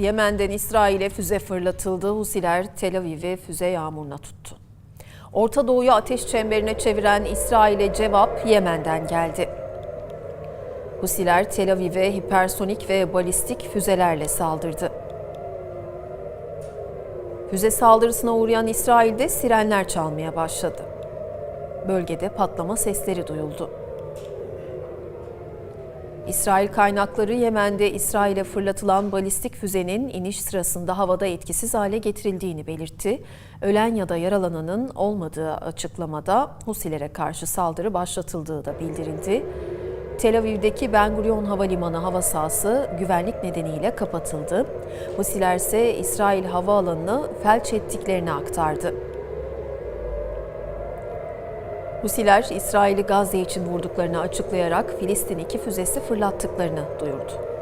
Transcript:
Yemen'den İsrail'e füze fırlatıldı. Husiler Tel Aviv'i füze yağmuruna tuttu. Orta Doğu'yu ateş çemberine çeviren İsrail'e cevap Yemen'den geldi. Husiler Tel Aviv'e hipersonik ve balistik füzelerle saldırdı. Füze saldırısına uğrayan İsrail'de sirenler çalmaya başladı. Bölgede patlama sesleri duyuldu. İsrail kaynakları Yemen'de İsrail'e fırlatılan balistik füzenin iniş sırasında havada etkisiz hale getirildiğini belirtti. Ölen ya da yaralananın olmadığı açıklamada Husilere karşı saldırı başlatıldığı da bildirildi. Tel Aviv'deki Ben Gurion Havalimanı hava sahası güvenlik nedeniyle kapatıldı. Husiler ise İsrail havaalanını felç ettiklerini aktardı. Husiler İsrail'i Gazze için vurduklarını açıklayarak Filistin iki füzesi fırlattıklarını duyurdu.